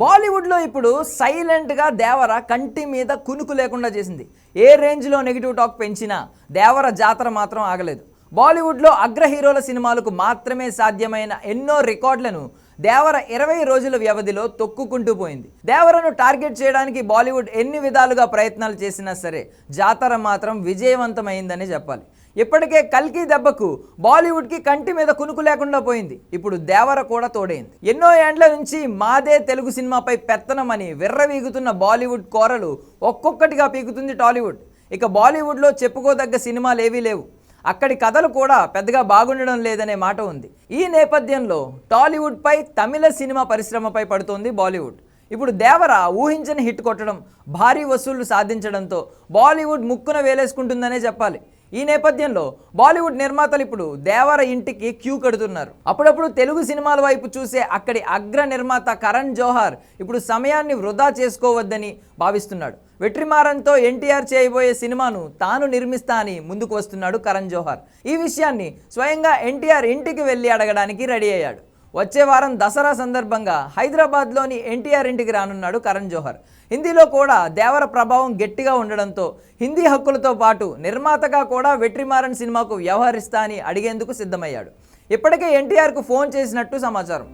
బాలీవుడ్లో ఇప్పుడు సైలెంట్గా దేవర కంటి మీద కునుకు లేకుండా చేసింది. ఏ రేంజ్లో నెగిటివ్ టాక్ పెంచినా దేవర జాతర మాత్రం ఆగలేదు. బాలీవుడ్లో అగ్ర హీరోల సినిమాలకు మాత్రమే సాధ్యమైన ఎన్నో రికార్డులను దేవర ఇరవై రోజుల వ్యవధిలో తొక్కుకుంటూ పోయింది. దేవరను టార్గెట్ చేయడానికి బాలీవుడ్ ఎన్ని విధాలుగా ప్రయత్నాలు చేసినా సరే జాతర మాత్రం విజయవంతమైందని చెప్పాలి. ఇప్పటికే కల్కి దెబ్బకు బాలీవుడ్కి కంటి మీద కునుకు లేకుండా పోయింది. ఇప్పుడు దేవర కూడా తోడైంది. ఎన్నో ఏండ్ల నుంచి మాదే తెలుగు సినిమాపై పెత్తనమని విర్రవీగుతున్న బాలీవుడ్ కోరలు ఒక్కొక్కటిగా పీకుతుంది టాలీవుడ్. ఇక బాలీవుడ్లో చెప్పుకోదగ్గ సినిమాలు ఏవీ లేవు. అక్కడి కథలు కూడా పెద్దగా బాగుండడం లేదనే మాట ఉంది. ఈ నేపథ్యంలో టాలీవుడ్పై తమిళ సినిమా పరిశ్రమపై పడుతోంది బాలీవుడ్. ఇప్పుడు దేవర ఊహించని హిట్ కొట్టడం భారీ వసూళ్ళు సాధించడంతో బాలీవుడ్ ముక్కున వేలేసుకుంటుందనే చెప్పాలి. ఈ నేపథ్యంలో బాలీవుడ్ నిర్మాతలు ఇప్పుడు దేవర ఇంటికి క్యూ కడుతున్నారు. అప్పుడప్పుడు తెలుగు సినిమాల వైపు చూసే అక్కడి అగ్ర నిర్మాత కరణ్ జోహార్ ఇప్పుడు సమయాన్ని వృధా చేసుకోవద్దని భావిస్తున్నాడు. వెట్రిమారన్తో ఎన్టీఆర్ చేయబోయే సినిమాను తాను నిర్మిస్తా అని ముందుకు వస్తున్నాడు కరణ్ జోహార్. ఈ విషయాన్ని స్వయంగా ఎన్టీఆర్ ఇంటికి వెళ్ళి అడగడానికి రెడీ అయ్యాడు. వచ్చే వారం దసరా సందర్భంగా హైదరాబాద్లోని ఎన్టీఆర్ ఇంటికి రానున్నాడు కరణ్ జోహర్. హిందీలో కూడా దేవర ప్రభావం గట్టిగా ఉండడంతో హిందీ హక్కులతో పాటు నిర్మాతగా కూడా వెట్రిమారన్ సినిమాకు వ్యవహరిస్తా అని అడిగేందుకు సిద్ధమయ్యాడు. ఇప్పటికే ఎన్టీఆర్కు ఫోన్ చేసినట్టు సమాచారం.